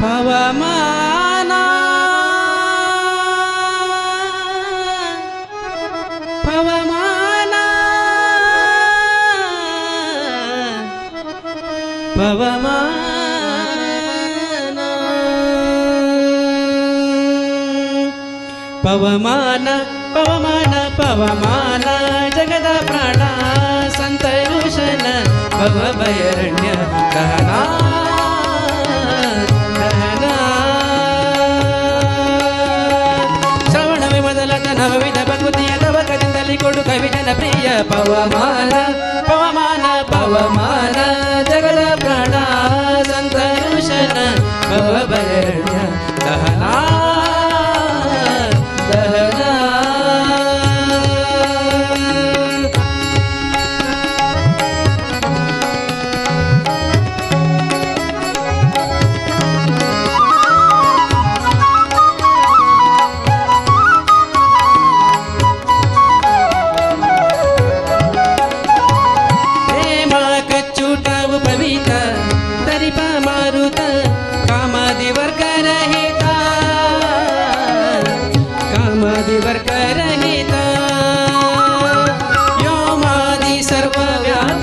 ಪವಮಾನ ಪವಮಾನ ಪವಮಾನ ಪವಮಾನ ಪವಮಾನ ಪವಮಾನ ಜಗದ ಪ್ರಾಣ ಸಂತರುಷನ ಭವ ಭಯರಣ್ಯ ನವವಿಧ ಭಗವತಿಯ ನವಕದಿಂದಲಿ ಕೊಡು ಕವಿಜನ ಪ್ರಿಯ ಪವಮಾನ ಪವಮಾನ ಪವಮಾನ, ಜಗದ ಪ್ರಾಣ ಸಂತರುಷನ ಭವ ಭಯರಣ್ಯ ದಹನ ದಹನ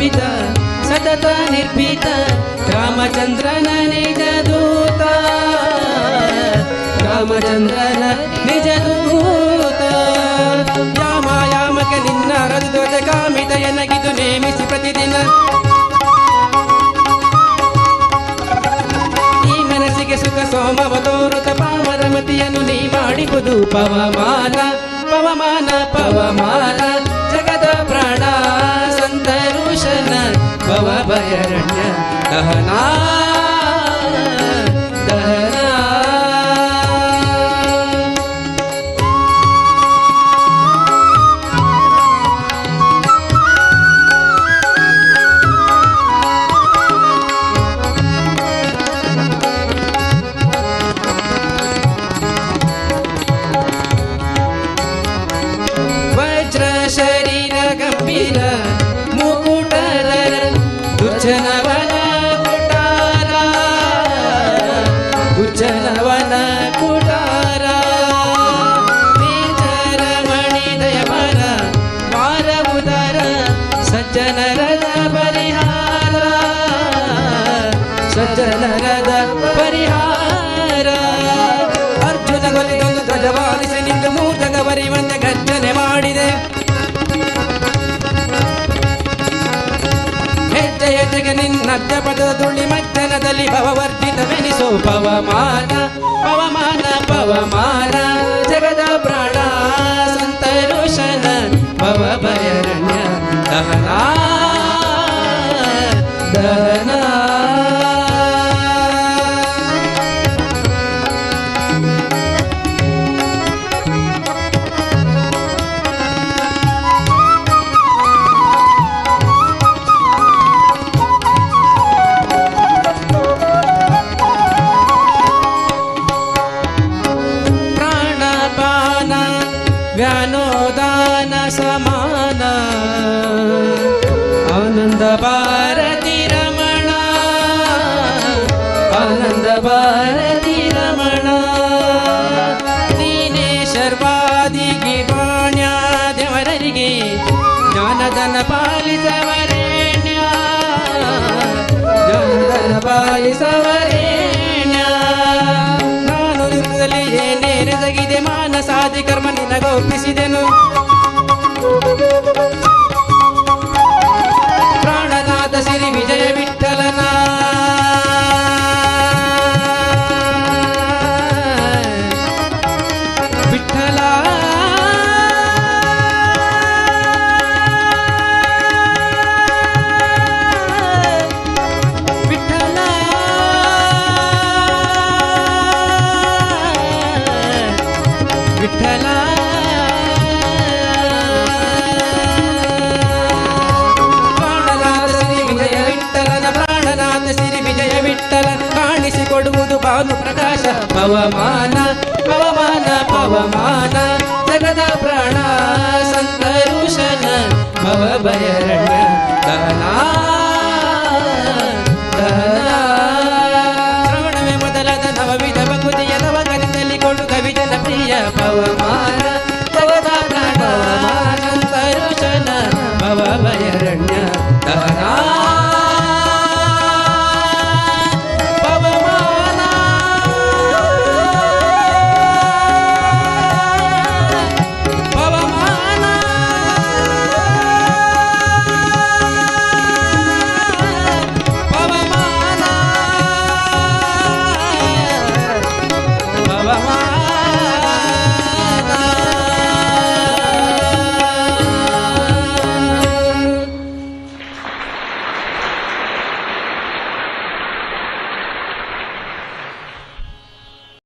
ಸರ್ವವ್ಯಾಪಿತ ಸತತ ನಿರ್ಭೀತ, ರಾಮಚಂದ್ರನ ನಿಜ ದೂತ. ರಾಮಚಂದ್ರನ ನಿಜ ದೂತ. ಯಾಮ ಯಾಮಕ ನಿನ್ನ ರಜದೋದ ಕಾಮಿತ ಎನಗಿದು ನೇಮಿಸಿ ಪ್ರತಿದಿನ. ಈ ಮನಸ್ಸಿಗೆ ಸುಖ ಸೋಮವ ತೋರುತ ಪಾವನ ಮತಿಯನ್ನು ನೀ ಮಾಡಿಬುದು ಪವಮಾನ ಪವಮಾನ ಪವಮಾನ, ಜಗದ ಪ್ರಾಣ. ಭವ ಭಯರಣ್ಯ ದಹನ ದುರ್ಜನವನ ಕುಟಾರ ದುರ್ಜನವನ ಕುಟಾರ ನೀಚರ ಮಣಿದಯ ಮರ ಮಾರ ಉದರ ಸಜ್ಜನರದ ಪರಿಹಾರ ಸಜ್ಜನರದ ಪರಿಹಾರ ಅರ್ಜುನ ಕೊಲಿದೊಂದು ಧ್ವಜವಾಲಿಸಿ ನಿಂತು ಮೂತಕ ಪದದ ತುಳಿ ಮಜ್ಜನದಲ್ಲಿ ಭವವರ್ಜಿತವೆನಿಸೋ ಪವಮಾನ ಪವಮಾನ ಪವಮಾನ ಜಗದ ಪ್ರಾಣ ಸಂತರುಷನ ಭವ ಭಾರತಿ ರಮಣ, ನೀನೇ ಸರ್ವಾದಿ ದೇವರರಿಗೆ ಜ್ಞಾನದನ ಪಾಲಿಸವರೇಣ್ಯ ಜ್ಞಾನದನ ಪಾಲಿಸವರೇಣ್ಯ ನಾನು ಯುದ್ಧದಲ್ಲಿ ಏನೇ ನೆರಗಿದೆ ಮಾನಸಾದಿ ಕರ್ಮ ನಿನಗೊಪ್ಪಿಸಿದೆನು. ವಿಠಲ. ಪ್ರಾಣನಾಥ ಶ್ರೀ ವಿಜಯ ವಿಠಲನ, ಪ್ರಾಣನಾಥ ಶ್ರೀ ವಿಜಯ ವಿಠಲ. ಕಾಣಿಸಿಕೊಡುವುದು ಭಾನು ಪ್ರಕಾಶ, ಪವಮಾನ ಪವಮಾನ ಪವಮಾನ. ಜಗದ ಪ್ರಾಣ ಸಂತರುಷನ ಭವ ಭಯರಣ್ಯ. ಅರಣ್ಯ ತವನಾ